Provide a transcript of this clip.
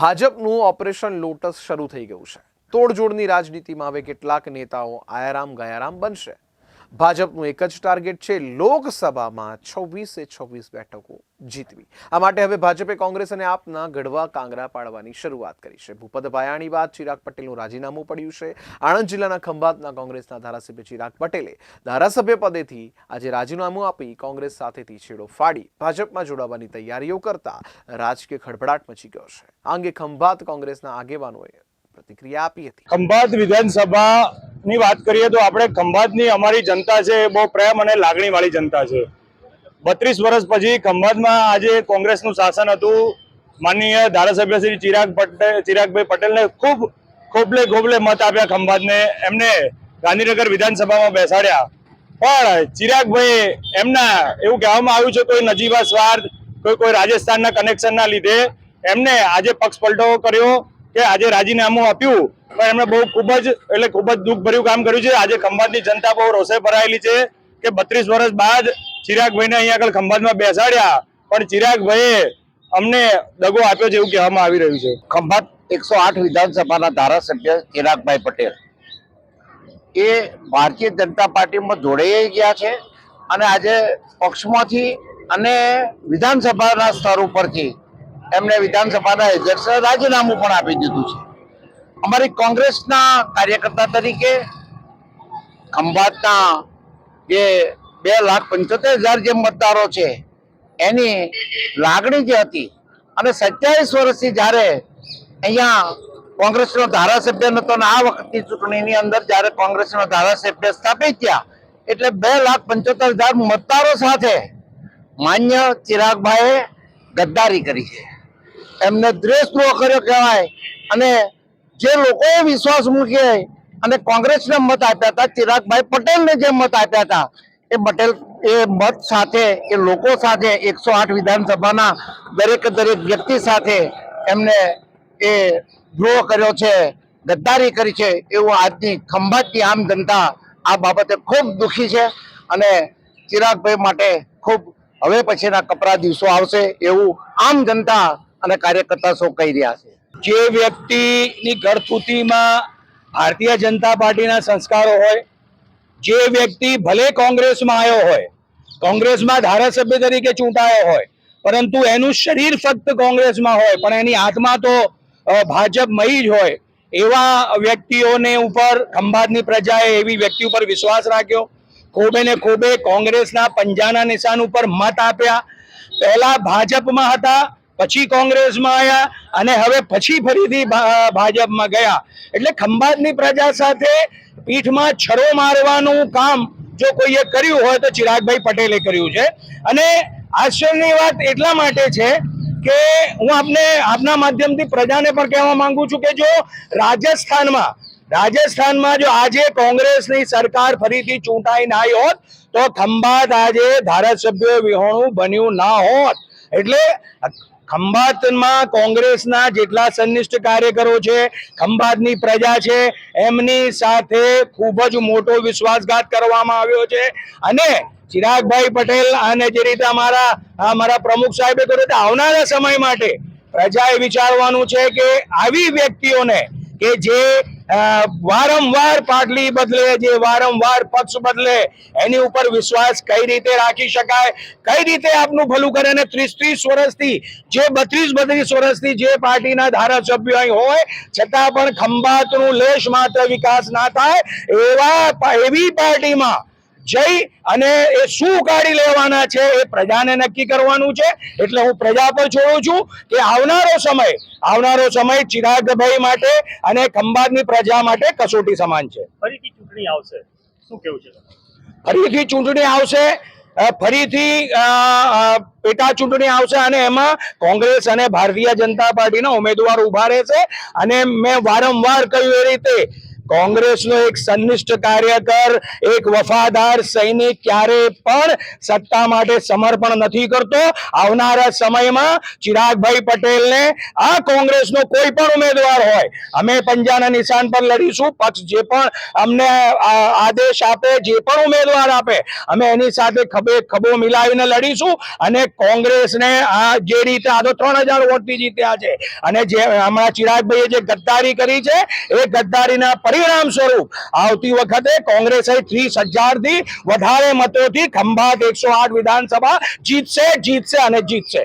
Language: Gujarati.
ભાજપનું ઓપરેશન લોટસ શરૂ થઈ ગયું છે. તોડજોડની રાજનીતિમાં હવે કેટલાક નેતાઓ આયારામ ગયારામ બનશે. ભાજપનું એક જ ટાર્ગેટ છે લોકસભામાં છવ્વીસે છવ્વીસ બેઠકો. જીતવી. આ માટે હવે ભાજપે કોંગ્રેસ અને આપના ગઢવા કાંગરા પાડવાની શરૂઆત કરી છે. ભૂપત ભાયાણી બાદ ચિરાગ પટેલનું રાજીનામું પડ્યું છે. આણંદ જિલ્લાના ખંભાતના કોંગ્રેસના ધારાસભ્ય ચિરાગ પટેલે ધારાસભ્ય પદેથી આજે રાજીનામું આપી કોંગ્રેસ સાથેથી છેડો ફાડી ભાજપમાં જોડાવાની તૈયારીઓ કરતા રાજકીય ખળભળાટ મચી ગયો છે. આ અંગે ખંભાત કોંગ્રેસના આગેવાનોએ પ્રતિક્રિયા આપી હતી. ખંભાત વિધાનસભાની વાત કરીએ તો આપણે ખંભાતની અમારી જનતા છે બહુ પ્રેમ અને લાગણી વાળી જનતા છે. બત્રીસ વર્ષ પછી ખંભાતમાં આજે કોંગ્રેસનું શાસન હતું. માનનીય ધારાસભ્ય શ્રી ચિરાગ પટેલ ચિરાગભાઈ પટેલને ખૂબ ખોબલે ખોબલે મત આપ્યા ખંભાતને. એમને ગાંધીનગર વિધાનસભામાં બેસાડ્યા. પણ ચિરાગભાઈ એમના, એવું કહેવામાં આવ્યું છે, કોઈ નજીવા સ્વાર્થ, કોઈ કોઈ રાજસ્થાનના કનેક્શનના લીધે એમને આજે પક્ષ પલટો કર્યો કે આજે રાજીનામું આપ્યું. પણ એમણે બહુ ખૂબ જ, એટલે ખૂબ જ દુઃખભર્યું કામ કર્યું છે. આજે ખંભાતની જનતા બહુ રોષે ભરાયેલી છે કે બત્રીસ વર્ષ બાદ ચિરાગભાઈને અહીંયા આગળ ખંભાતમાં બેસાડ્યા. પણ ચિરાગભાઈએ અમને દગો આપ્યો છે એવું કહેવામાં આવી રહ્યું છે. ખંભાત એકસો આઠ વિધાનસભાના ધારાસભ્ય ચિરાગભાઈ પટેલ. એ ભારતીય જનતા પાર્ટીમાં જોડાઈ ગયા છે અને આજે પક્ષમાંથી અને વિધાનસભાના સ્તર ઉપરથી એમને વિધાનસભાના અધ્યક્ષ રાજીનામું પણ આપી દીધું છે. અમારી કોંગ્રેસના કાર્યકર્તા તરીકે ખંભાતના જે બે લાખ પંચોતેર હજાર જે મતદારો છે, એની લાગણી જે હતી, અને સત્યાવીસ વર્ષથી જ્યારે અહીંયા કોંગ્રેસનો ધારાસભ્ય નતો ને આ વખતની ચૂંટણીની અંદર જ્યારે કોંગ્રેસનો ધારાસભ્ય સ્થાપિત થયા, એટલે બે લાખ પંચોતેર હજાર મતદારો સાથે માન્ય ચિરાગભાઈએ ગદ્દારી કરી છે. એમને દ્વેષદ્રોહ કર્યો કહેવાય, અને જે લોકોએ વિશ્વાસ મૂકી અને કોંગ્રેસને મત આપ્યા હતા, ચિરાગભાઈ પટેલને જે મત આપ્યા હતા એ પટેલ, એ મત સાથે, એ લોકો સાથે એકસો આઠ વિધાનસભાના દરેક દરેક વ્યક્તિ સાથે એમને એ દ્રોહ કર્યો છે, ગદ્દારી કરી છે એવું આજની ખંભાતની આમ જનતા આ બાબતે ખૂબ દુઃખી છે અને ચિરાગભાઈ માટે ખૂબ હવે પછીના કપરા દિવસો આવશે એવું આમ જનતા અને કાર્યકર્તા સૌ કહી રહ્યા છે. જે વ્યક્તિની ગળથૂતીમાં ભારતીય જનતા પાર્ટીના સંસ્કારો હોય જે વ્યક્તિ ભલે કોંગ્રેસમાં આવ્યો હોય, કોંગ્રેસમાં ધારાસભ્ય તરીકે ચૂંટાયો હોય, પરંતુ એનું શરીર ફક્ત કોંગ્રેસમાં હોય, પણ એની આત્મા તો ભાજપમય જ હોય, એવા વ્યક્તિઓને ઉપર, ખંભાતની પ્રજાએ એવી વ્યક્તિ ઉપર વિશ્વાસ રાખ્યો. ખોબે ને ખોબે કોંગ્રેસના પંજાના નિશાન ઉપર મત આપ્યા. પહેલા ભાજપમાં હતા પછી કોંગ્રેસમાં આવ્યા અને હવે પછી ફરીથી ભાજપમાં ગયા. એટલે ખંભાતની પ્રજા સાથે પીઠમાં છરો મારવાનું કામ જો કોઈએ કર્યું હોય તો ચિરાગભાઈ પટેલે કર્યું છે. અને આશ્ચર્યની વાત એટલા માટે છે કે હું આપને આપના માધ્યમથી પ્રજાને પણ કહેવા માંગુ છું કે જો રાજસ્થાનમાં રાજસ્થાનમાં જો આજે કોંગ્રેસની સરકાર ફરીથી ચૂંટાઈ ના હોત, તો ખંભાત આજે ધારાસભ્ય વિહોણું બન્યું ના હોત. એટલે ખંભાતમાં કોંગ્રેસના જેટલા સન્નિષ્ઠ કાર્યકરો છે, ખંભાતની પ્રજા છે, એમની સાથે ખૂબ જ મોટો વિશ્વાસઘાત કરવામાં આવ્યો છે. અને ચિરાગભાઈ પટેલ અને જે રીતે અમારા અમારા પ્રમુખ સાહેબે કર્યું આવનારા સમય માટે પ્રજાએ વિચારવાનું છે કે આવી વ્યક્તિઓને કે જે વારંવાર પાટલી બદલે, જે વારંવાર પક્ષ બદલે, એની ઉપર વિશ્વાસ કઈ રીતે રાખી શકાય? કઈ રીતે આપનું ભલું કરે? અને ત્રીસ ત્રીસ વર્ષથી, જે બત્રીસ બત્રીસ વર્ષથી જે પાર્ટીના ધારાસભ્યો અહીં હોય, છતાં પણ ખંભાતનું લેશ માત્ર વિકાસ ના થાય, એવા, એવી પાર્ટીમાં જઈ અને એ શું કાઢી લેવાના છે એ પ્રજાને નક્કી કરવાનું છે. એટલે હું પ્રજા પર છોડું છું કે આવનારો સમય આવનારો સમય ચિરાગભાઈ માટે અને ખંભાતની પ્રજા માટે કસોટી સમાન છે. ફરીથી ચૂંટણી આવશે. શું કેવું છે? ફરીથી ચૂંટણી આવશે ફરીથી પેટા ચૂંટણી આવશે અને એમાં કોંગ્રેસ અને ભારતીય જનતા પાર્ટીના ઉમેદવાર ઊભા રહેશે. અને મેં વારંવાર કહ્યું એ રીતે કોંગ્રેસનો એક સંનિષ્ઠ કાર્યકર, એક વફાદાર સૈનિક ક્યારે પણ સત્તા માટે સમર્પણ નથી કરતો. આવનારા સમયમાં ચિરાગભાઈ પટેલને આ કોંગ્રેસનો કોઈ પણ ઉમેદવાર હોય, અમે પંજાના નિશાન પર લડીશું. પક્ષ જે પણ અમને આદેશ આપે, જે પણ ઉમેદવાર આપે, અમે એની સાથે ખભે ખભો મિલાવીને લડીશું. અને કોંગ્રેસને આ જે રીતે, આ તો ત્રણ હજાર વોટથી જીત્યા છે. અને જે હમણાં ચિરાગભાઈએ જે ગદ્દારી કરી છે, એ ગદ્દારીના પરિણામ સ્વરૂપ. આવતી વખતે કોંગ્રેસે ત્રીસ હજારથી વધારે મતોથી ખંભાત એકસો આઠ વિધાનસભા જીતશે જીતશે અને જીતશે.